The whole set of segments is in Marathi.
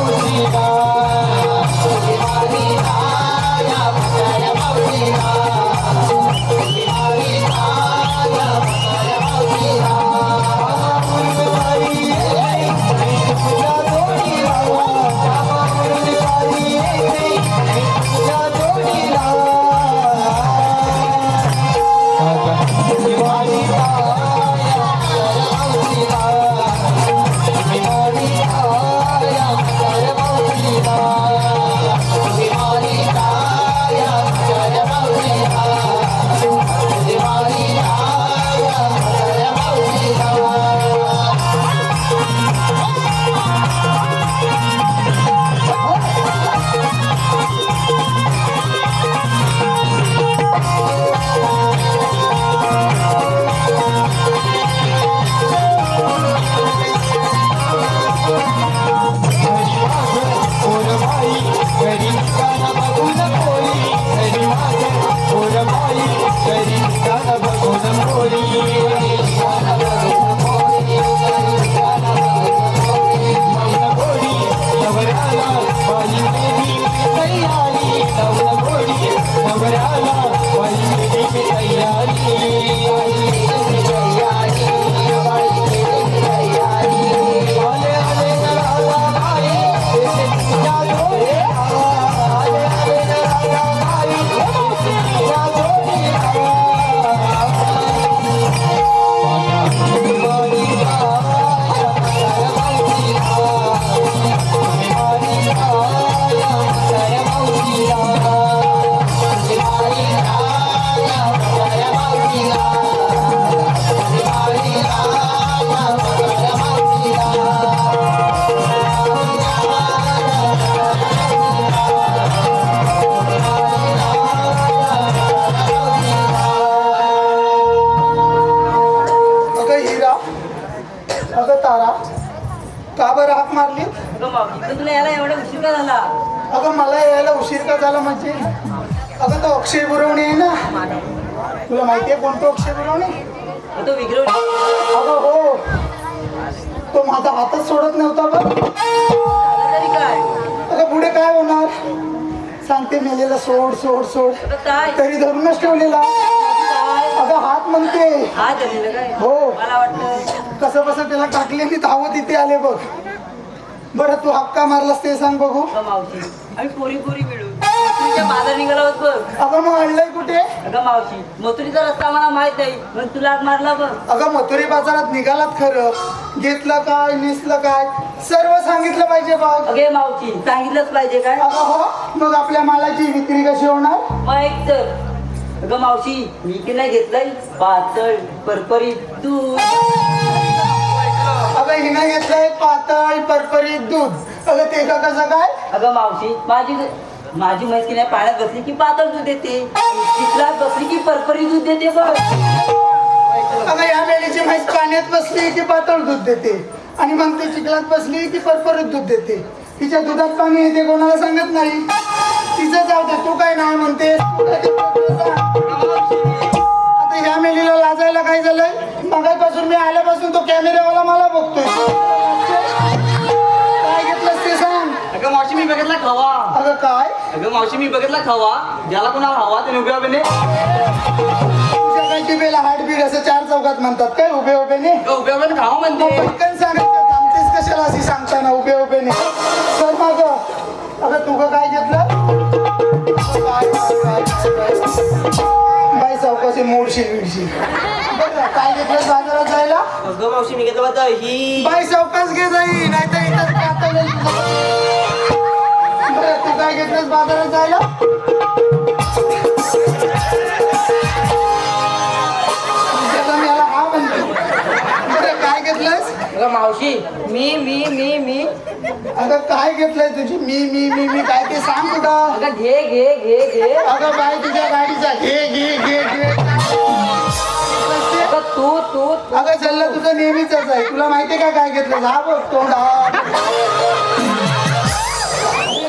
Oh, अगं मावशी तुला यायला एवढा उशीर का झाला अगं मला यायला उशीर का झाला म्हणजे? अगं तो अक्षय बुरवणे आहे ना? तुला माहिती आहे कोणतो अक्षय बुरवणे? तो विग्रह अगं हो. तो माझा हातच सोडत नव्हता बघ. तरी काय अगं पुढे काय होणार? सांगते मेलेला सोड सोड सोड. अगं काय तरी धरूनच ठेवलेला. अगं हात म्हणते. हा. काय हो. मला वाटतं कसं कसं त्याला टाकले मी धावत इथे आले बघ. बरं तू हक्का मारलास ते सांग बघू. अगं मावशी आम्ही पोरी पोरी मिळून. बाजार निघाला होत बघ. अगं मग आणलंय कुठे? अगं मावशी मथुरीचा रस्ता मला माहीत नाही पण तुला हाक मारला बघ. अगं मथुरी बाजारात निघालात खरं. घेतलं काय नेसलं काय? सर्व सांगितलं पाहिजे बघ अगे मावशी सांगितलंच पाहिजे काय? अगं हो. मग आपल्या मालाची विक्री कशी होणार? मग एक तर अगं मावशी मी की नाही घेतलंय? पातळ परपरीत दूध. हिनं घेतलंय पातळ परपरीत दूध. अगं ते का कसं काय? अगं मावशी माझी माझी म्हैस की नाही पाण्यात बसली की पातळ दूध देते. चिखलात बसली की परपरी दूध देते बघ. अगं या वेळेची म्हैस पाण्यात बसली की पातळ दूध देते. आणि मग ती चिखलात बसली की परपरीत दूध देते. तिच्या दुधात पाणी येते कोणाला सांगत नाही. तिचं जाऊ दे तू काय नाही म्हणते आता ह्या मेलीला लाजायला काय झालंय? मगापासून मी आल्यापासून तो कॅमेऱ्यावाला मला बघतोय. काय घेतलंस ते सांग अगं मावशी मी बघितला खवा. अगं काय? अगं मावशी मी बघितला खवा. ज्याला कोणाला हवा त्याने उभ्या उभ्याने तुझ्या काय टिपेला हार्टबीट असं चार चौकात म्हणतात काय उभे उभेने अगं उभ्या उभ्याने खावा म्हणते. पटकन सांगायचं थांबतेस कशाला अशी सांगताना उभे उभेने सर माग. अगं तू गं काय घेतलं? बाई चौकाशी मोडशील विडशील बरं, काय घेतलं बाजारात जायला? अगं मावशी मी घेतलं होतं ही बाई चौकास घे जाई नाही तर येईल तुझं. बरं तू काय घेतलंस बाजारात जायला? हा म्हणतो. बरं काय घेतलंस? अगं मावशी मी मी मी मी. अगं काय घेतलंय तुझी? मी मी मी मी काय ते सांग कुठं अगं घे घे घे घे. अगं बाय तुझ्या गाडीचा घे घे घे घे. तू तू अगं चाललं तुझं नेहमीच आहे. तुला माहितीये का काय घेतलं? हा बघ तोंड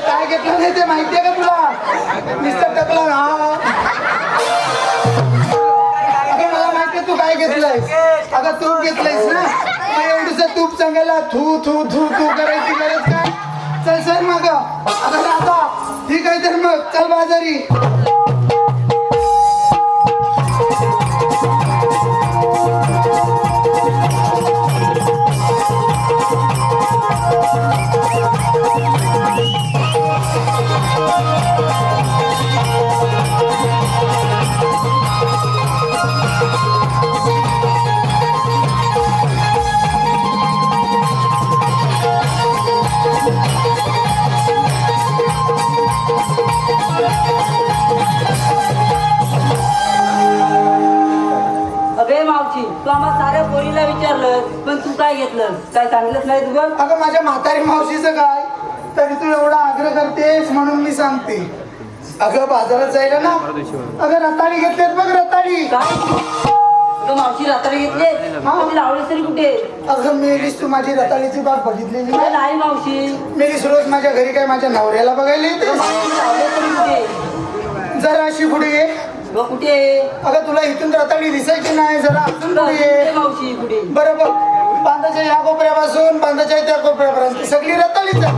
काय घेतलं नाही ते माहितीये का तुला? नुसतं टाकला हा. अगं मला माहितीये तू काय घेतलंयस. अगं तूप घेतलंयस ना? एवढीच तूप सांगायला थू थू थू थू करायची गरज काय? चल सर मग. अगं आता ठीक आहे तर मग. चल बाजारी. तू आम्हाला साऱ्या पोरीला विचारलं पण तू काय घेतलं काय सांगितलंच नाही तू बघ अगं माझ्या म्हातारी मावशीचं काय? तरी तू एवढा आग्रह करतेस म्हणून मी सांगते. अगं बाजारात जायला ना? अगं रताळी घेतलेत बघ रताळी. काय? अगं मावशी रात्री घेतले ती लावलीस तरी कुठे? अगं मेलीस तू माझी रताळीची बाग बघितलेली अगं नाही? मावशी. मेलीस रोज माझ्या घरी काय माझ्या नवऱ्याला बघायला येते मावशी लावलीस तरी कुठे? जरा अशी पुढे ये. अगं कुठे अगं तुला इथून रताळी दिसायची नाही जरा अजून पुढे ये. मावशी कुठे बरं बघ. बांधाच्या या कोपऱ्यापासून बांधाच्या त्या कोपऱ्यापर्यंत. सगळी रताळीच आहे.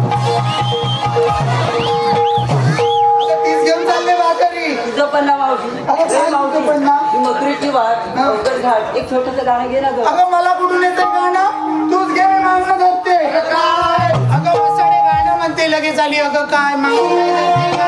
अगं तीच घेऊन चालले बाजारी तुझं पण ना मावशी. अगं काय ए, मावशी तुझं पण ना? ही वाट हा. घाट एक छोटस गाणं घे ना गं. अगं मला कुठून येतं गाणं? तूच घे मी मागणं धरते. काय? अगं वसाडे गाणं म्हणते लगेच आली. अगं काय? मागणं नाही धरते